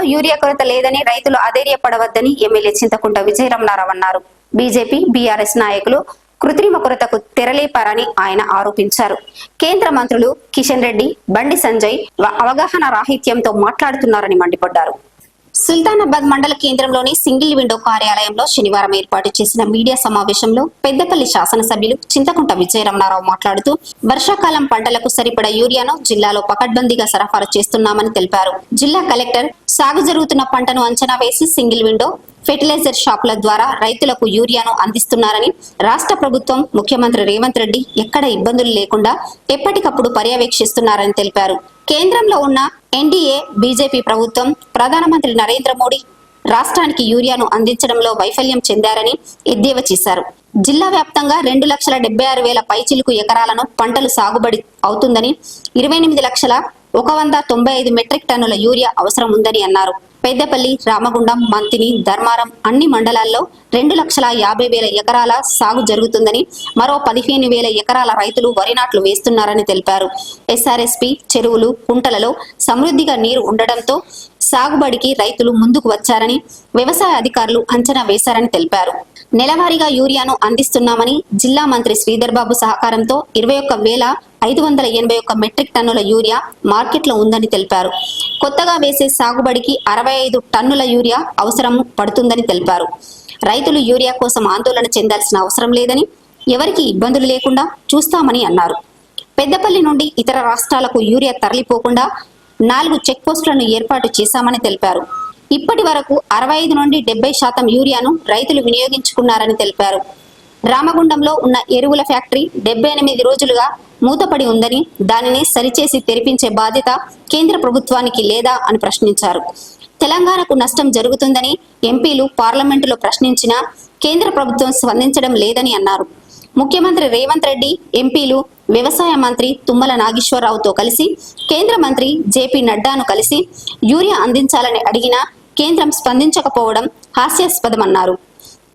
జిల్లాలో యూరియా కొరత లేదని రైతులు అధైర్యపడవద్దని ఎమ్మెల్యే చింతకుంట విజయరమణారావు అన్నారు. బీజేపీ బీఆర్ఎస్ నాయకులు కృత్రిమ కొరతకు తెరలేపారని ఆయన ఆరోపించారు. కేంద్ర మంత్రులు కిషన్ రెడ్డి బండి సంజయ్ అవగాహన రాహిత్యంతో మాట్లాడుతున్నారని మండిపడ్డారు. సుల్తానాబాద్ మండల కేంద్రంలోని సింగిల్ విండో కార్యాలయంలో శనివారం ఏర్పాటు చేసిన మీడియా సమావేశంలో పెద్దపల్లి శాసనసభ్యులు చింతకుంట విజయరమణారావు మాట్లాడుతూ వర్షాకాలం పంటలకు సరిపడా యూరియాను జిల్లాలో పకడ్బందీగా సరఫరా చేస్తున్నామని తెలిపారు. జిల్లా కలెక్టర్ సాగు జరుగుతున్న పంటను అంచనా వేసి సింగిల్ విండో ఫెర్టిలైజర్ షాపుల ద్వారా రైతులకు యూరియాను అందిస్తున్నారని రాష్ట్ర ప్రభుత్వం ముఖ్యమంత్రి రేవంత్ రెడ్డి ఎక్కడ ఇబ్బందులు లేకుండా ఎప్పటికప్పుడు పర్యవేక్షిస్తున్నారని తెలిపారు. కేంద్రంలో ఉన్న ఎన్డీఏ బీజేపీ ప్రభుత్వం ప్రధానమంత్రి నరేంద్ర మోడీ రాష్ట్రానికి యూరియాను అందించడంలో వైఫల్యం చెందారని ఎద్దేవా చేశారు. జిల్లా వ్యాప్తంగా రెండు లక్షల డెబ్బై ఆరు వేల పైచిలుకు ఎకరాలను పంటలు సాగుబడి అవుతుందని ఇరవై ఎనిమిది లక్షల ఒక వంద తొంభై ఐదు మెట్రిక్ టన్నుల యూరియా అవసరం ఉందని అన్నారు. పెద్దపల్లి రామగుండం మంతిని ధర్మారం అన్ని మండలాల్లో రెండు లక్షల యాభై వేల ఎకరాల సాగు జరుగుతుందని మరో పదిహేను వేల ఎకరాల రైతులు వరి నాట్లు వేస్తున్నారని తెలిపారు. ఎస్ఆర్ఎస్పి చెరువులు కుంటలలో సమృద్ధిగా నీరు ఉండడంతో సాగుబడికి రైతులు ముందుకు వచ్చారని వ్యవసాయ అధికారులు అంచనా వేశారని తెలిపారు. నెలవారీగా యూరియాను అందిస్తున్నామని జిల్లా మంత్రి శ్రీధర్ బాబు సహకారంతో ఇరవై ఒక్క వేల ఐదు వందల ఎనభై ఒక్క మెట్రిక్ టన్నుల యూరియా మార్కెట్లో ఉందని తెలిపారు. కొత్తగా వేసే సాగుబడికి అరవై ఐదు టన్నుల యూరియా అవసరం పడుతుందని తెలిపారు. రైతులు యూరియా కోసం ఆందోళన చెందాల్సిన అవసరం లేదని ఎవరికి ఇబ్బందులు లేకుండా చూస్తామని అన్నారు. పెద్దపల్లి నుండి ఇతర రాష్ట్రాలకు యూరియా తరలిపోకుండా నాలుగు చెక్ పోస్టులను ఏర్పాటు చేశామని తెలిపారు. ఇప్పటి వరకు అరవై ఐదు నుండి డెబ్బై శాతం యూరియాను రైతులు వినియోగించుకున్నారని తెలిపారు. రామగుండంలో ఉన్న ఎరువుల ఫ్యాక్టరీ డెబ్బై ఎనిమిది రోజులుగా మూతపడి ఉందని దానిని సరిచేసి తెరిపించే బాధ్యత కేంద్ర ప్రభుత్వానికి లేదా అని ప్రశ్నించారు. తెలంగాణకు నష్టం జరుగుతుందని ఎంపీలు పార్లమెంటులో ప్రశ్నించినా కేంద్ర ప్రభుత్వం స్పందించడం లేదని అన్నారు. ముఖ్యమంత్రి రేవంత్ రెడ్డి ఎంపీలు వ్యవసాయ మంత్రి తుమ్మల నాగేశ్వరరావుతో కలిసి కేంద్ర మంత్రి జేపీ నడ్డాను కలిసి యూరియా అందించాలని అడిగినా కేంద్రం స్పందించకపోవడం హాస్యాస్పదమన్నారు.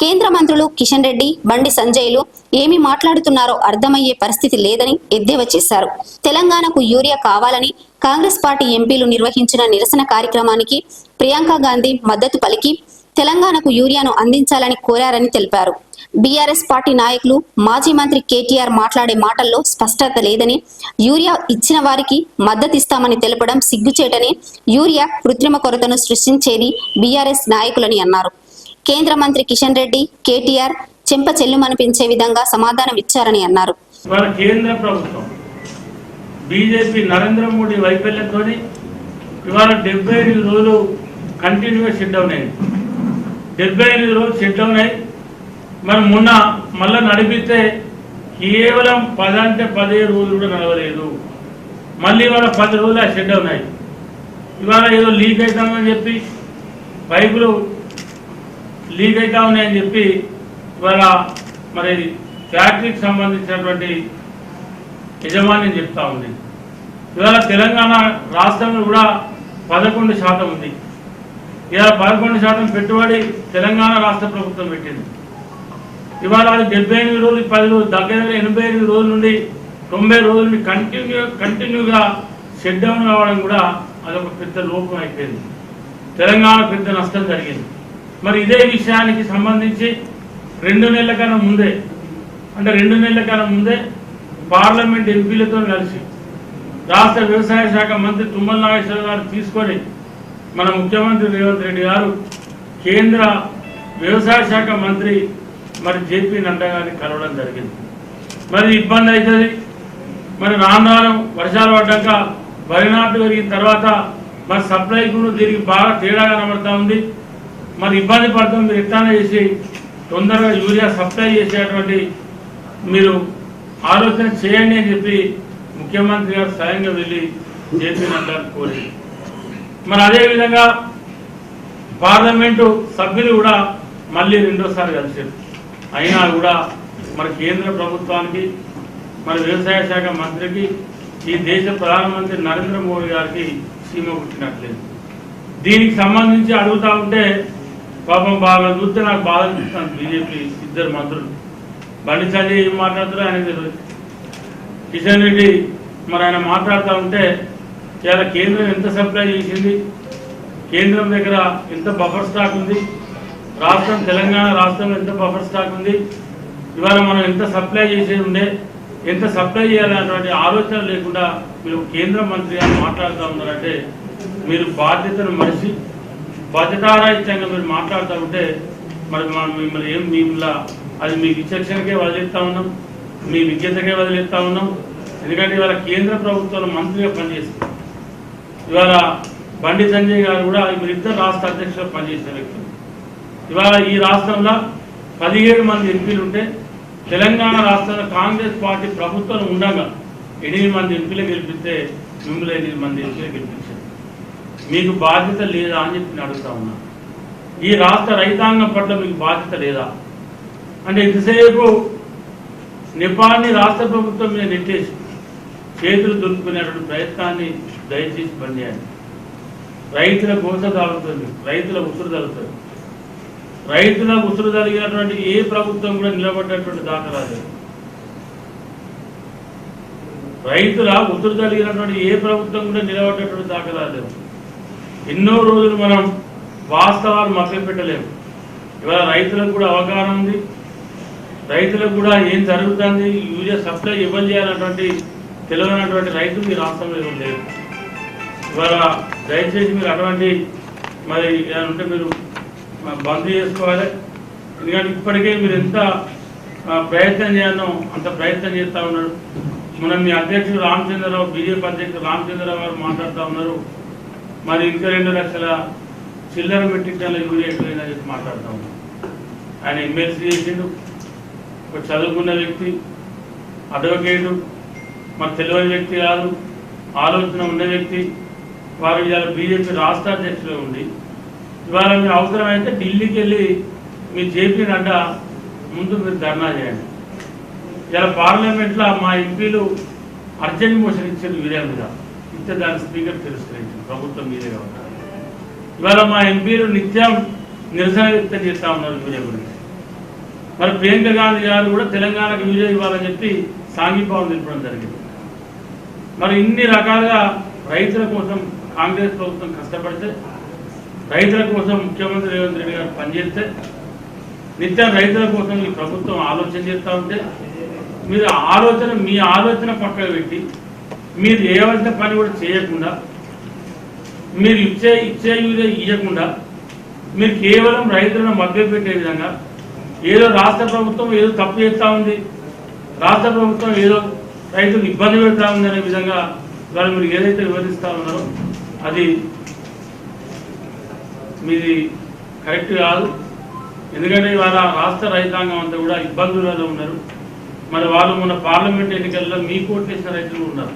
కేంద్ర మంత్రులు కిషన్ రెడ్డి బండి సంజయ్లు ఏమి మాట్లాడుతున్నారో అర్థమయ్యే పరిస్థితి లేదని ఎద్దేవా చేశారు. తెలంగాణకు యూరియా కావాలని కాంగ్రెస్ పార్టీ ఎంపీలు నిర్వహించిన నిరసన కార్యక్రమానికి ప్రియాంక గాంధీ మద్దతు పలికి తెలంగాణకు యూరియాను అందించాలని కోరారని తెలిపారు. బీఆర్ఎస్ పార్టీ నాయకులు మాజీ మంత్రి కేటీఆర్ మాట్లాడే మాటల్లో స్పష్టత లేదని యూరియా ఇచ్చిన వారికి మద్దతిస్తామని తెలపడం సిగ్గుచేటని యూరియా కృత్రిమ కొరతను సృష్టించేది బీఆర్ఎస్ నాయకులని అన్నారు. కేంద్ర మంత్రి కిషన్ రెడ్డి కేటీఆర్ చెంప చెల్లుమనిపించే విధంగా సమాధానం ఇచ్చారని అన్నారు. కేంద్ర ప్రభుత్వం బీజేపీ నరేంద్ర మోడీ వైఫల్యంతో ఇవాళ డెబ్బై ఎనిమిది రోజులు కంటిన్యూగా షెడ్ డౌన్ అయింది. డెబ్బై ఎనిమిది రోజులు షెడ్ డౌన్ మరి మొన్న మళ్ళీ నడిపిస్తే కేవలం పది అంటే పదిహేను రోజులు కూడా నడవలేదు. మళ్ళీ ఇవాళ పది రోజులు ఆ షెడ్ ఉన్నాయి. ఇవాళ ఏదో లీక్ అవుతామని చెప్పి పైపులు లీక్ అవుతా ఉన్నాయని చెప్పి ఇవాళ మరి ఫ్యాక్టరీకి సంబంధించినటువంటి యజమాని చెప్తా ఉంది. ఇవాళ తెలంగాణ రాష్ట్రంలో కూడా పదకొండు శాతం ఉంది. ఇవాళ పదకొండు శాతం పెట్టుబడి తెలంగాణ రాష్ట్ర ప్రభుత్వం పెట్టింది. ఇవాళ అది డెబ్బై ఎనిమిది రోజులు పది రోజులు దగ్గర ఎనభై ఎనిమిది రోజుల నుండి తొంభై రోజుల నుండి కంటిన్యూ కంటిన్యూగా షట్ డౌన్ కావడం కూడా అదొక పెద్ద లోపం అయిపోయింది. తెలంగాణ పెద్ద నష్టం జరిగింది. మరి ఇదే విషయానికి సంబంధించి రెండు నెలల కన్నా ముందే అంటే రెండు నెలల కన్నా ముందే పార్లమెంట్ ఎంపీలతో కలిసి రాష్ట్ర వ్యవసాయ శాఖ మంత్రి తుమ్మల నాగేశ్వర గారు తీసుకొని మన ముఖ్యమంత్రి రేవంత్ రెడ్డి గారు కేంద్ర వ్యవసాయ శాఖ మంత్రి మరి జేపీ నడ్డా గారిని కలవడం జరిగింది. మరి ఇబ్బంది అవుతుంది మరి రాను వర్షాలు పడ్డాక వరి నాట్లు పెరిగిన తర్వాత మరి సప్లైకును దీనికి బాగా తేడా కనబడతా ఉంది. మరి ఇబ్బంది పడుతుంది మీరు ఎట్లా చేసి తొందరగా యూరియా సప్లై చేసేటువంటి మీరు ఆలోచన చేయండి అని చెప్పి ముఖ్యమంత్రి గారు స్వయంగా వెళ్ళి జేపీ నడ్డాను కోరి మరి అదేవిధంగా పార్లమెంటు సభ్యులు కూడా మళ్ళీ రెండోసారి కలిసారు అయినా కూడా మన కేంద్ర ప్రభుత్వానికి మన వ్యవసాయ శాఖ మంత్రికి ఈ దేశ ప్రధానమంత్రి నరేంద్ర మోడీ గారికి సీమ పుట్టినట్లేదు. దీనికి సంబంధించి అడుగుతా ఉంటే పాపం బాగా చూస్తే నాకు బాధ అనిపిస్తుంది. బీజేపీ ఇద్దరు మంత్రులు. బండి సంజయ్ ఏం మాట్లాడుతారో ఆయనకు తెలియదు. కిషన్ రెడ్డి మరి ఆయన మాట్లాడుతూ ఉంటే ఇలా కేంద్రం ఎంత సప్లై చేసింది? కేంద్రం దగ్గర ఎంత బఫర్ స్టాక్ ఉంది? రాష్ట్రం తెలంగాణ రాష్ట్రంలో ఎంత బఫర్ స్టాక్ ఉంది? ఇవాళ మనం ఎంత సప్లై చేసేది ఉండే ఎంత సప్లై చేయాలనేటువంటి ఆలోచన లేకుండా మీరు కేంద్ర మంత్రి గారు మాట్లాడుతూ ఉన్నారంటే మీరు బాధ్యతను మనిషి బాధ్యతారాహిత్యంగా మీరు మాట్లాడుతూ ఉంటే మరి మనం మిమ్మల్ని ఏం మిమ్మల్ని అది మీ విచక్షణకే వదిలేస్తా ఉన్నాం మీ విజ్ఞతకే వదిలేస్తా ఉన్నాం. ఎందుకంటే ఇవాళ కేంద్ర ప్రభుత్వంలో మంత్రిగా పనిచేస్తుంది ఇవాళ బండి సంజయ్ గారు కూడా మీరిద్దరు రాష్ట్ర అధ్యక్షులు పనిచేసిన వ్యక్తులు. ఇవాళ ఈ రాష్ట్రంలో పదిహేడు మంది ఎంపీలు ఉంటే తెలంగాణ రాష్ట్రంలో కాంగ్రెస్ పార్టీ ప్రభుత్వం ఉండగా ఎనిమిది మంది ఎంపీలు గెలిపిస్తే మిమ్మల్ని ఎనిమిది మంది ఎంపీలు గెలిపించారు. మీకు బాధ్యత లేదా అని చెప్పి నేను అడుగుతా ఉన్నా. ఈ రాష్ట్ర రైతాంగం పట్ల మీకు బాధ్యత లేదా? అంటే ఇంతసేపు నిపాన్ని రాష్ట్ర ప్రభుత్వం మీద నెట్టేసి చేతులు దొరుకునేటువంటి ప్రయత్నాన్ని దయచేసి బంద్ రైతుల కోస తాగుతుంది రైతుల ఉసురు తగ్గుతుంది రైతుల ఉసురు జరిగినటువంటి ఏ ప్రభుత్వం కూడా నిలబడ్డటువంటి దాఖలాలు రైతుల ఉసురు జరిగినటువంటి ఏ ప్రభుత్వం కూడా నిలబడ్డటువంటి దాఖలాలు ఎన్నో రోజులు మనం వాస్తవాలు మభ్యపెట్టలేము ఇవాళ రైతులకు కూడా అవగాహన ఉంది. రైతులకు కూడా ఏం జరుగుతుంది? యూరియా సప్లై ఇవ్వాలి చేయాలన్నటువంటి తెలియనటువంటి రైతులు మీ రాష్ట్రంలో ఎవరు లేరు. ఇవాళ దయచేసి మీరు అటువంటి మరి ఏమైనా ఉంటే మీరు బంద్ చేసుకోవాలి. ఎందుకంటే ఇప్పటికే మీరు ఎంత ప్రయత్నం చేయను అంత ప్రయత్నం చేస్తూ ఉన్నారు. మనం మీ అధ్యక్షుడు రామచంద్రరావు బీజేపీ అధ్యక్షుడు రామచంద్రరావు గారు మాట్లాడుతూ ఉన్నారు. మరి ఇంకా రెండు లక్షల చిల్లర మెట్రికల యూరియా ఎట్లయిందని చెప్పి మాట్లాడుతూ ఉన్నారు. ఆయన ఎమ్మెల్సీ చేసిండు. ఒక చదువుకున్న వ్యక్తి అడ్వకేటు మరి తెలియని వ్యక్తి కాదు. ఆలోచన ఉన్న వ్యక్తి. వారు ఇవాళ బీజేపీ రాష్ట్ర అధ్యక్షులు ఉండి ఇవాళ మీరు అవసరమైతే ఢిల్లీకి వెళ్ళి మీ జేపీ నడ్డా ముందు మీరు ధర్నా చేయండి. ఇలా పార్లమెంట్లో మా ఎంపీలు అర్జెంట్ మోషన్ ఇచ్చారు వీరే మీద ఇస్తే దాని స్పీకర్ తిరస్కరించింది. ప్రభుత్వం మీరే కాబట్టి. ఇవాళ మా ఎంపీలు నిత్యం నిరసన వ్యక్తం చేస్తా ఉన్నారు వీరే గురించి. మరి ప్రియాంక గాంధీ గారు కూడా తెలంగాణకు విజయ ఇవ్వాలని చెప్పి సాంఘీభావం తెలపడం జరిగింది. మరి ఇన్ని రకాలుగా రైతుల కోసం కాంగ్రెస్ ప్రభుత్వం కష్టపడితే రైతుల కోసం ముఖ్యమంత్రి రేవంత్ రెడ్డి గారు పనిచేస్తే నిత్యం రైతుల కోసం ఈ ప్రభుత్వం ఆలోచన చేస్తూ ఉంటే మీరు ఆలోచన మీ ఆలోచన పక్కన పెట్టి మీరు చేయవలసిన పని కూడా చేయకుండా మీరు ఇచ్చే ఇచ్చే యూరియా ఇవ్వకుండా మీరు కేవలం రైతులను మభ్యపెట్టే విధంగా ఏదో రాష్ట్ర ప్రభుత్వం ఏదో తప్పు చేస్తూ ఉంది రాష్ట్ర ప్రభుత్వం ఏదో రైతులు ఇబ్బంది పెడతా ఉంది అనే విధంగా వాళ్ళు మీరు ఏదైతే వివరిస్తూ ఉన్నారో అది మీది కరెక్ట్ కాదు. ఎందుకంటే ఇవాళ రాష్ట్ర రైతాంగం అంతా కూడా ఇబ్బందులలో ఉన్నారు. మరి వాళ్ళు మొన్న పార్లమెంట్ ఎన్నికల్లో మీ కోట్లేసిన రైతులు ఉన్నారు.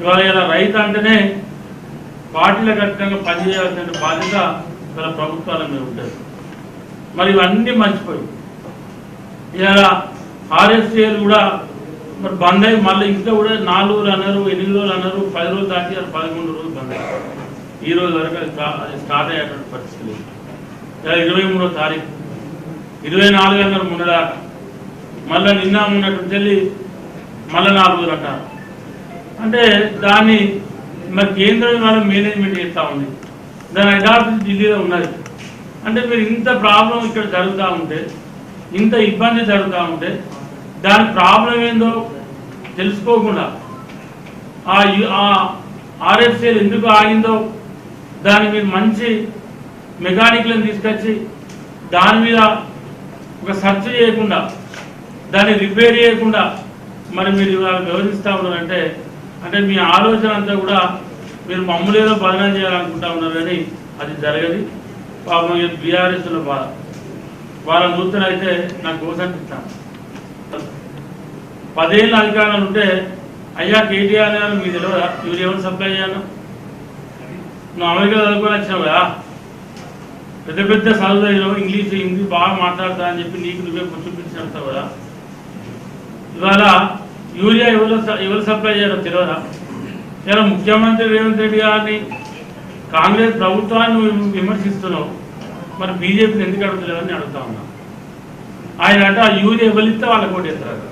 ఇవాళ ఇలా రైతు అంటేనే పార్టీల ఖచ్చితంగా పనిచేయాల్సిన బాధ్యత గల ప్రభుత్వాల మీద ఉంటుంది. మరి ఇవన్నీ మర్చిపోయి ఇలా ఆర్ఎస్ఏలు కూడా మరి బంద్ అయ్యి మళ్ళీ ఇంకా కూడా నాలుగు రోజులు అన్నారు ఎనిమిది రోజులు అన్నారు పది రోజులు దాటి పదకొండు రోజులు బంద్ అయ్యారు. ఈ రోజు వరకు అది అది స్టార్ట్ అయ్యేటువంటి పరిస్థితి. లేదు ఇలా ఇరవై మూడో తారీఖు ఇరవై నాలుగు అన్నారు మొన్నదాకా మళ్ళీ నిన్న ఉన్నటువంటి వెళ్ళి మళ్ళీ నాలుగు అంటారు. అంటే దాన్ని మరి కేంద్రం ఇవాళ మేనేజ్మెంట్ చేస్తూ ఉంది. దాని అథారిటీ ఢిల్లీలో ఉన్నది. అంటే మీరు ఇంత ప్రాబ్లం ఇక్కడ జరుగుతూ ఉంటే ఇంత ఇబ్బంది జరుగుతూ ఉంటే దాని ప్రాబ్లం ఏందో తెలుసుకోకుండా ఆ ఆ ఆర్ఎఫ్సీలు ఎందుకు ఆగిందో దాని మీద మంచి మెకానిక్లను తీసుకొచ్చి దాని మీద ఒక సర్చ్ చేయకుండా దాన్ని రిపేర్ చేయకుండా మరి మీరు ఇవాళ వ్యవహరిస్తూ ఉన్నారంటే అంటే మీ ఆలోచన అంతా కూడా మీరు మమ్మలేదో ఏదో బదనం చేయాలనుకుంటా ఉన్నారు కానీ అది జరగదు. పాపం బీఆర్ఎస్లో బాధ వాళ్ళ నూతన అయితే నాకు కోసంటిస్తాను పదేళ్ళ అధికారాలు ఉంటే అయ్యా కేటీఆర్ గారు మీ తెలియదా మీరు ఎవరు సప్లై చేయాలా? నువ్వు అమెరికా చదువుకొని వచ్చినావు కదా. పెద్ద పెద్ద చదువు ఇంగ్లీష్ హిందీ బాగా మాట్లాడతా అని చెప్పి నీకు నువ్వే చూపించినట్టు కదా. ఇవాళ యూరియా ఎవరు ఎవరు సప్లై చేయాలో తెలియదా ఇలా ముఖ్యమంత్రి రేవంత్ రెడ్డి గారిని కాంగ్రెస్ ప్రభుత్వాన్ని నువ్వు విమర్శిస్తున్నావు. మరి బీజేపీని ఎందుకు అడుగుతలేవని అడుగుతా ఉన్నా. ఆయన అంటే ఆ యూరియా ఎవరిస్తే వాళ్ళకి ఓటేస్తారు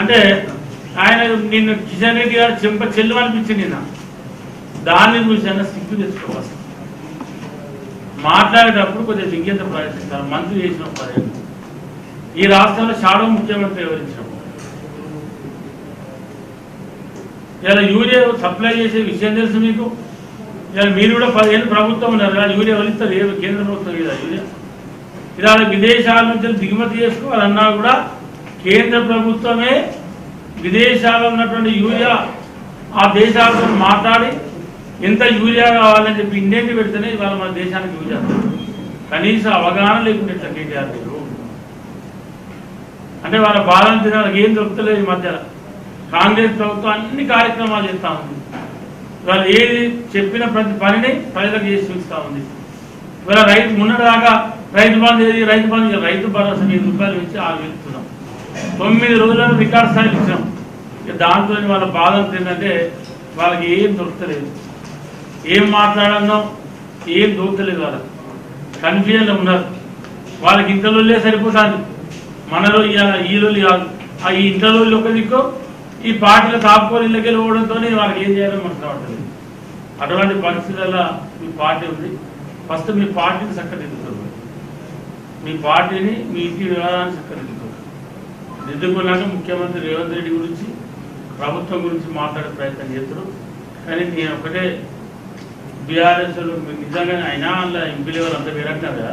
అంటే ఆయన నిన్ను కిషన్ రెడ్డి గారు చెంప చెల్లు అనిపించింది నిన్న. దాన్ని చూసి సిగ్గు తెచ్చుకోవాలి. మాట్లాడేటప్పుడు కొద్దిగా దిగ్గత ప్రయత్నించాలి మంత్రి చేసిన పర్యటన ఈ రాష్ట్రంలో షాడో ముఖ్యమంత్రి వివరించినప్పుడు ఇలా యూరియా సప్లై చేసే విషయం తెలుసు మీకు? ఇలా మీరు కూడా పదిహేను ప్రభుత్వం ఉన్నారు. యూరియా వలిస్తారు ఏ కేంద్ర ప్రభుత్వం లేదా యూరియా. ఇలా విదేశాల నుంచి దిగుమతి చేసుకోవాలన్నా కూడా కేంద్ర ప్రభుత్వమే విదేశాల్లో ఉన్నటువంటి యూరియా ఆ దేశాలతో మాట్లాడి ఎంత యూరియా కావాలని చెప్పి ఇండియాకి పెడితేనే ఇవాళ మన దేశానికి యూజ్ కనీస అవగాహన లేకుండా ఇట్లా కేటీఆర్ మీరు అంటే వాళ్ళ బాధను తినడానికి ఏం దొరుకుతలేదు ఈ మధ్య కాంగ్రెస్ ప్రభుత్వం అన్ని కార్యక్రమాలు చేస్తూ ఉంది. వాళ్ళు ఏది చెప్పిన ప్రతి పనిని ప్రజలకు చేసి చూస్తూ ఉంది. ఇవాళ రైతు మొన్నటిదాకా రైతు బంధు ఏది రైతు బంధు రైతు భరోసా వెయ్యి రూపాయలు ఇచ్చి ఆరు వెళ్తున్నాం తొమ్మిది రోజులను రికార్డ్ స్థాయిలు ఇచ్చాం. ఇక దాంతో వాళ్ళ బాధ ఏంటంటే వాళ్ళకి ఏం దొరుకుతలేదు. ఏం మాట్లాడడం ఏం దొరుకుతలేదు వాళ్ళకి కన్ఫ్యూజన్లో ఉన్నారు. వాళ్ళకి ఇంతలోళ్ళే సరిపోతుంది. మనలో ఇవాళ కాదు. ఆ ఈ ఇంటర్లో ఒక దిక్కు ఈ పార్టీలో తాపుకొని ఇళ్ళకి వెళ్ళిపోవడంతో వాళ్ళకి ఏం చేయాలో మనకు కావట్లేదు అటువంటి పరిస్థితుల్లో మీ పార్టీ ఉంది. ఫస్ట్ మీ పార్టీని చక్కదిద్దుకోరు మీ పార్టీని మీ ఇంటి వివాదాన్ని చక్కదిద్దుకోరు దిద్దుకున్నాక ముఖ్యమంత్రి రేవంత్ రెడ్డి గురించి ప్రభుత్వం గురించి మాట్లాడే ప్రయత్నం చేస్తారు. కానీ నేను ఒకటే బీఆర్ఎస్ మీకు నిజంగానే అయినా అందులో ఎంపీలు ఎవరు అంత అంటారు కదా?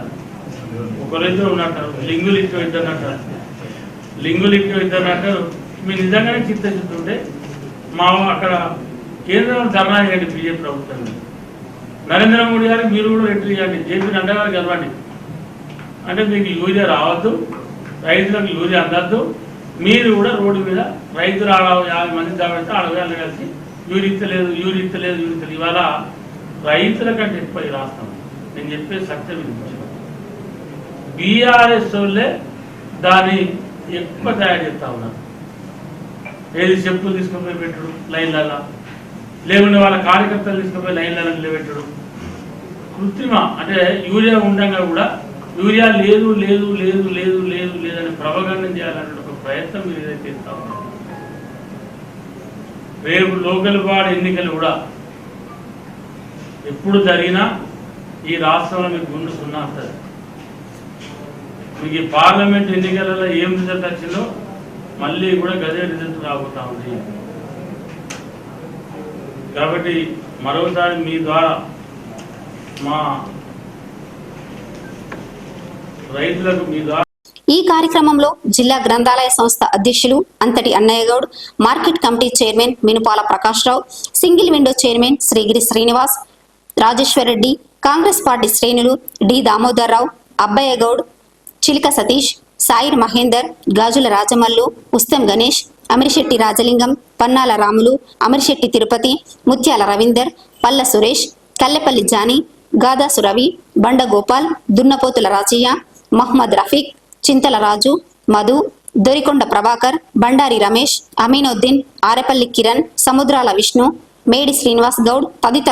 ఒకరిద్దరు ఉన్నట్టారు లింగులు ఎక్కువ ఇద్దరు అంటారు. లింగులు ఎక్కువ ఇద్దరు అంటారు. మీరు నిజంగానే చిత్తశుద్ధి ఉంటే మా అక్కడ కేంద్రంలో ధర్నా చేయండి బీజేపీ ప్రభుత్వం నరేంద్ర మోడీ గారికి మీరు కూడా ఎంట్రీ చేయండి జేపీ నడ్డా గెలవండి. కలవండి అంటే మీకు యూరియా రావద్దు రైతులకు యూరియా అందద్దు. మీరు కూడా రోడ్డు మీద రైతులు ఆడ యాభై మంది కాబట్టి ఆడవేళ్ళు కలిసి యూరిస్తలేదు ఇత్తలేదు యూరిత్తలేదు ఇవాళ రైతుల కంటే ఎక్కువ రాస్తాం రాష్ట్రం. నేను చెప్పే సత్యం బీఆర్ఎస్ వాళ్ళే దాన్ని ఎక్కువ తయారు చేస్తా ఉన్నారు. ఏది చెప్పులు తీసుకుపోయి పెట్టడు లైన్లలో లేకుంటే వాళ్ళ కార్యకర్తలు తీసుకుపోయి లైన్లలో నిలబెట్టడు. కృత్రిమ అంటే యూరియా ఉండగా కూడా యూరియా లేదు లేదు లేదు లేదు లేదు లేదని ప్రభగండం చేయాలనే ఒక ప్రయత్నం మీరు ఏదైతే చేస్తా ఉన్నారు. రేపు లోకల్ బాడీ ఎన్నికలు కూడా ఎప్పుడు జరిగినా ఈ రాష్ట్రంలో మీకు గుండు సున్నా వస్తుంది మీకు ఈ పార్లమెంట్ ఎన్నికలలో ఏం రిజల్ట్ వచ్చిందో మళ్ళీ కూడా గదే రిజల్ట్ రాబోతా ఉంది. కాబట్టి మరోసారి మీ ద్వారా మా రైతులకు మీ ద్వారా ఈ కార్యక్రమంలో జిల్లా గ్రంథాలయ సంస్థ అధ్యక్షులు Anthati Annayya Goud market committee chairman Minupala Prakash Rao single window chairman Srigiri Srinivas Rajeshwar Reddy Congress party శ్రేణులు డి దామోదర్ రావు అబ్బయ్య గౌడ్ చిలిక సతీష్ సాయిర్ మహేందర్ గాజుల రాజమల్లు ఉస్తం గణేష్ అమిరిశెట్టి రాజలింగం పన్నాల రాములు అమిరిశెట్టి తిరుపతి ముత్యాల రవీందర్ పల్ల సురేష్ కల్లెపల్లి జానీ గాదాసు రవి బండగోపాల్ దున్నపోతుల రాజయ్య మహ్మద్ రఫీక్ చింతల రాజు మధు దొరికొండ ప్రభాకర్ బండారి రమేష్ అమీనుద్దీన్ ఆరెపల్లి కిరణ్ సముద్రాల విష్ణు మేడి శ్రీనివాస్ గౌడ్ తదితర